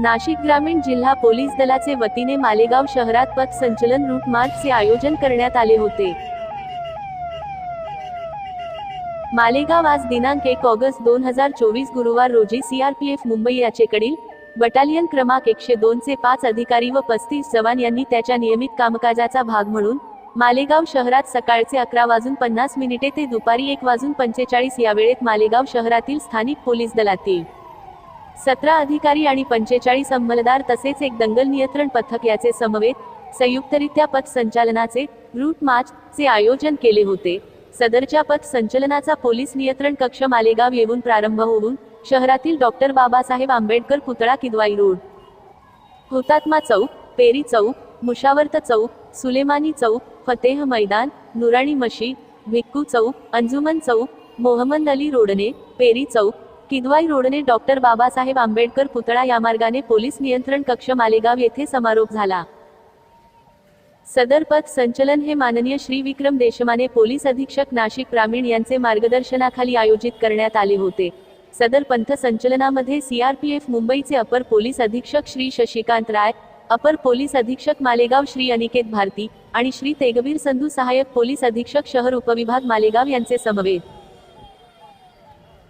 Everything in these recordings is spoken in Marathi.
नाशिक ग्रामीण जिल्हा पोलीस दलाचे वतीने मालेगाव शहरात पथ संचलन रूट मार्चचे आयोजन करण्यात आले होते. मालेगाव आज दिनांक एक ऑगस्ट दोन हजार चोवीस गुरुवार रोजी सीआरपीएफ मुंबई याचेकडील बटालियन क्रमांक एकशे दोन चे पाच अधिकारी व पस्तीस जवान यांनी त्याच्या नियमित कामकाजाचा भाग म्हणून मालेगाव शहरात सकाळचे अकरा वाजून पन्नास मिनिटे ते दुपारी एक वाजून पंचेचाळीस या वेळेत मालेगाव शहरातील स्थानिक पोलीस दलातील सतरा अधिकारी आणि पंचेचाळीस अंमलदार तसेच एक दंगल नियंत्रण पथक याचे समवेत संयुक्तरित्या पथ संचालनाचे रूट मार्च चे आयोजन केले होते. सदरच्या पथ संचलनाचा पोलीस नियंत्रण कक्ष मालेगाव येऊन प्रारंभ होऊन शहरातील डॉक्टर बाबासाहेब आंबेडकर पुतळा किदवाई रोड. हुतात्मा चौक पेरी चौक मुशावर्त चौक सुलेमानी चौक फतेह मैदान नुराणी मशीद भिक्कू चौक अंजुमन चौक मोहम्मद अली रोडने पेरी चौक किदवाई रोडने डॉक्टर बाबासाहेब आंबेडकर पुतळा या मार्गाने पोलीस नियंत्रण कक्ष मालेगाव येथे समारोप झाला. सदर पथ संचलन हे माननीय श्री विक्रम देशमाने पोलीस अधीक्षक नाशिक ग्रामीण यांचे मार्गदर्शनाखाली आयोजित करण्यात आले होते. सदर पंथ संचलनामध्ये सीआरपीएफ मुंबईचे अपर पोलीस अधीक्षक श्री शशिकांत राय अपर पोलीस अधीक्षक मालेगाव श्री अनिकेत भारती आणि श्री तेगवीर संधू सहाय्यक पोलीस अधीक्षक शहर उपविभाग मालेगाव यांचे समवेत.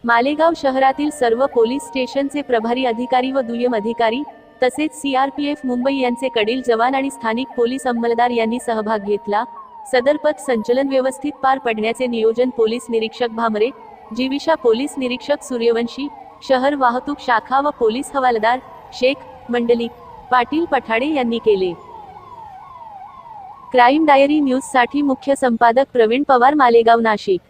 मालेगाव शहरातील सर्व पोलीस स्टेशनचे प्रभारी अधिकारी व दुय्यम अधिकारी तसेच सीआरपीएफ मुंबई यांचे कडील जवान आणि स्थानिक पोलीस अंमलदार यांनी सहभाग घेतला. सदर पथ संचलन व्यवस्थित पार पडण्याचे नियोजन पोलीस निरीक्षक भामरे जीविशा पोलीस निरीक्षक सूर्यवंशी शहर वाहतूक शाखा व पोलीस हवालदार शेख मंडली पाटील पठाडे यांनी केले. क्राईम डायरी न्यूजसाठी मुख्य संपादक प्रवीण पवार मालेगाव नाशिक.